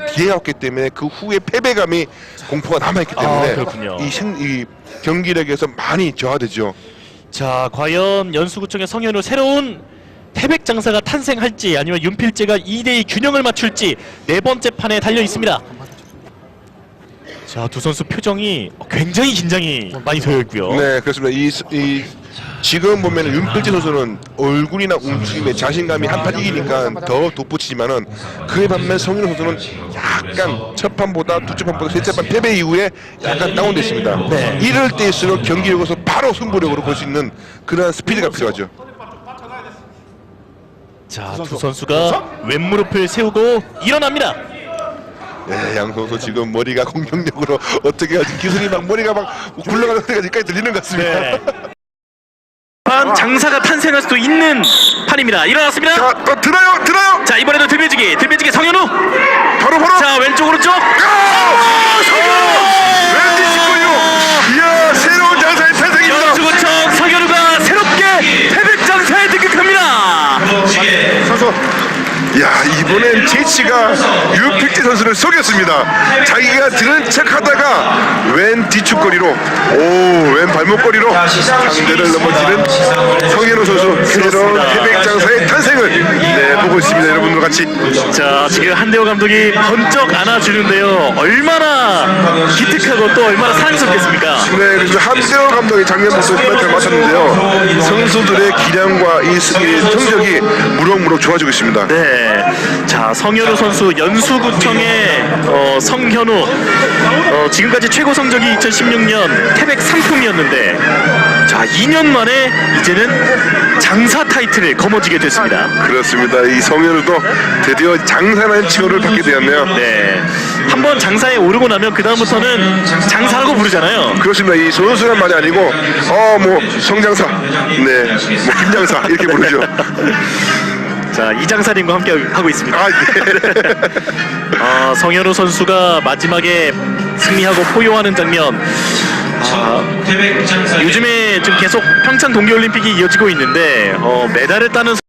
뒤에 왔기 때문에 그 후에 패배감이 공포가 남아있기 때문에 아, 그렇군요. 이, 생, 이 경기력에서 많이 저하되죠. 자, 과연 연수구청의 성현우 새로운 태백 장사가 탄생할지 아니면 윤필재가 2대2 균형을 맞출지 네 번째 판에 달려 있습니다. 자, 두 선수 표정이 굉장히 긴장이 많이 되어 있고요. 네, 그렇습니다. 이, 스- 이 지금 보면 윤필재 선수는 얼굴이나 움직임에 자신감이 한판 이기니까 더 돋보치지만은 그에 반면 성윤호 선수는 약간 첫 판보다 두째 판보다 셋째 판 패배 이후에 약간 다운됐습니다. 네. 이럴 때일수록 경기력에서 바로 승부력으로 볼 수 있는 그러한 스피드가 필요하죠. 자, 두 선수가 왼무릎을 세우고 일어납니다. 네, 양 선수 지금 머리가 공격력으로 어떻게 하지 기술이 막 머리가 막 굴러가는 데까지 들리는 것 같습니다. 네. 판 장사가 탄생할 수도 있는 판입니다. 일어났습니다. 자, 또 들어요, 들어요. 자, 이번에도 들배지기, 들배지기 성현우. 바로 바로. 자, 왼쪽 오른쪽. 왠지 싶군요. 이야, 새로운 장사의 탄생입니다. 연수구청 성현우가 새롭게 태백 장사에 등극합니다. 선수. 야 이번엔 제치가 유필재 선수를 속였습니다. 자기가 드는 척하다가 왼 뒤축거리로 오왼 발목거리로 상대를 넘어지는 성현우 선수 새로운 태백 장사의 탄생을 네 보고 있습니다. 여러분들 같이 자, 지금 한대호 감독이 번쩍 안아주는데요. 얼마나 기특하고 또 얼마나 사랑스럽겠습니까? 네 그래서 한대호 감독이 작년부터 코멘트를 맡았는데요. 선수들의 기량과 이 스- 이 성적이 무럭무럭 좋아지고 있습니다. 네. 자, 성현우 선수 연수구청의 어, 성현우 어, 지금까지 최고 성적이 2016년 태백 상품이었는데 자, 2년 만에 이제는 장사 타이틀을 거머쥐게 됐습니다. 그렇습니다. 이 성현우도 드디어 장사라는 칭호를 받게 되었네요. 네. 한번 장사에 오르고 나면 그다음부터는 장사라고 부르잖아요. 그렇습니다. 이 선수란 말이 아니고 어 뭐 성장사, 네, 뭐 김장사 이렇게 부르죠. 자, 이장사님과 함께 하고 있습니다. 아 예. 아, 성현우 선수가 마지막에 승리하고 포효하는 장면. 아, 요즘에 좀 계속 평창 동계올림픽이 이어지고 있는데 어, 메달을 따는